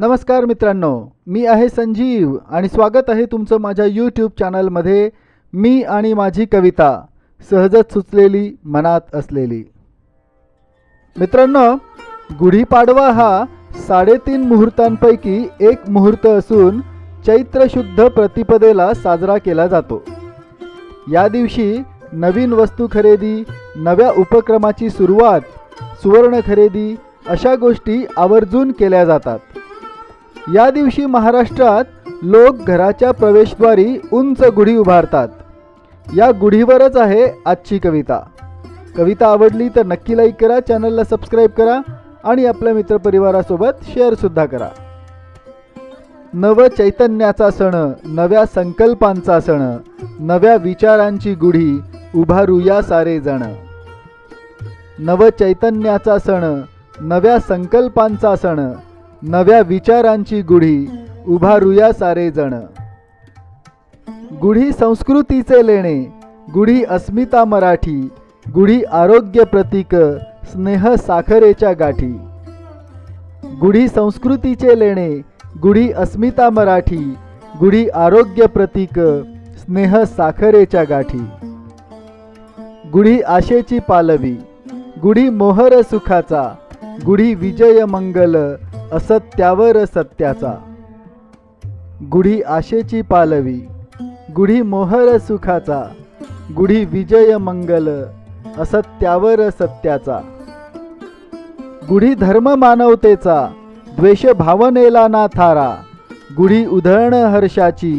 नमस्कार मित्रांनो मी आहे संजीव आणि स्वागत आहे तुमचं माझ्या यूट्यूब चॅनलमध्ये मी आणि माझी कविता सहजच सुचलेली मनात असलेली. मित्रांनो गुढीपाडवा हा साडेतीन मुहूर्तांपैकी एक मुहूर्त असून चैत्र शुद्ध प्रतिपदेला साजरा केला जातो. या दिवशी नवीन वस्तू खरेदी नव्या उपक्रमाची सुरुवात सुवर्ण खरेदी अशा गोष्टी आवर्जून केल्या जातात. या दिवशी महाराष्ट्रात लोक घराच्या प्रवेशद्वारी उंच गुढी उभारतात. या गुढीवरच आहे आजची कविता. कविता आवडली तर नक्की लाईक करा चॅनलला सबस्क्राईब करा आणि आपल्या मित्रपरिवारासोबत शेअरसुद्धा करा. नव चैतन्याचा सण नव्या संकल्पांचा सण नव्या विचारांची गुढी उभारूया सारे जण. नव चैतन्याचा सण नव्या संकल्पांचा सण नव्या विचारांची गुढी उभारूया सारे जण. गुढी संस्कृतीचे लेणे गुढी अस्मिता मराठी गुढी आरोग्य प्रतीक स्नेह साखरेच्या गाठी. गुढी संस्कृतीचे लेणे गुढी अस्मिता मराठी गुढी आरोग्य प्रतीक स्नेह साखरेच्या गाठी. गुढी आशेची पालवी गुढी मोहर सुखाचा गुढी विजय मंगल असत्यावर सत्याचा. गुढी आशेची पालवी गुढी मोहर सुखाचा गुढी विजय मंगल असत्यावर सत्याचा. गुढी धर्म मानवतेचा द्वेष भावनेला ना थारा गुढी उधळण हर्षाची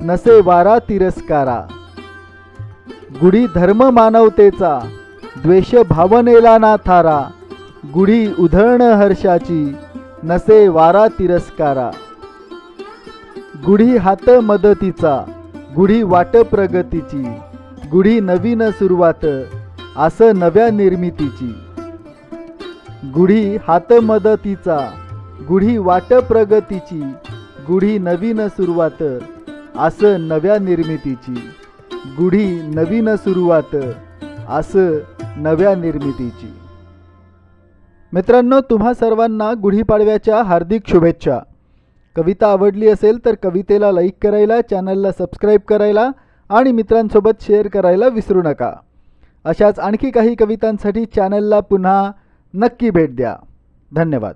नसे वारा तिरस्कारा. गुढी धर्म मानवतेचा द्वेष भावनेला ना थारा गुढी उधळण हर्षाची नसे वारा तिरस्कारा. गुढी हात मदतीचा गुढी वाट प्रगतीची गुढी नवीन सुरुवात आस नव्या निर्मितीची. गुढी हात मदतीचा गुढी वाट प्रगतीची गुढी नवीन सुरुवात आस नव्या निर्मितीची. गुढी नवीन सुरुवात आस नव्या निर्मितीची. मित्रांनो तुम्हा सर्वांना गुढीपाडव्याच्या हार्दिक शुभेच्छा. कविता आवडली असेल तर कवितेला लाईक करायला चॅनलला सबस्क्राईब करायला आणि मित्रांसोबत शेअर करायला विसरू नका. अशाच आणखी काही कवितांसाठी चॅनलला पुन्हा नक्की भेट द्या. धन्यवाद.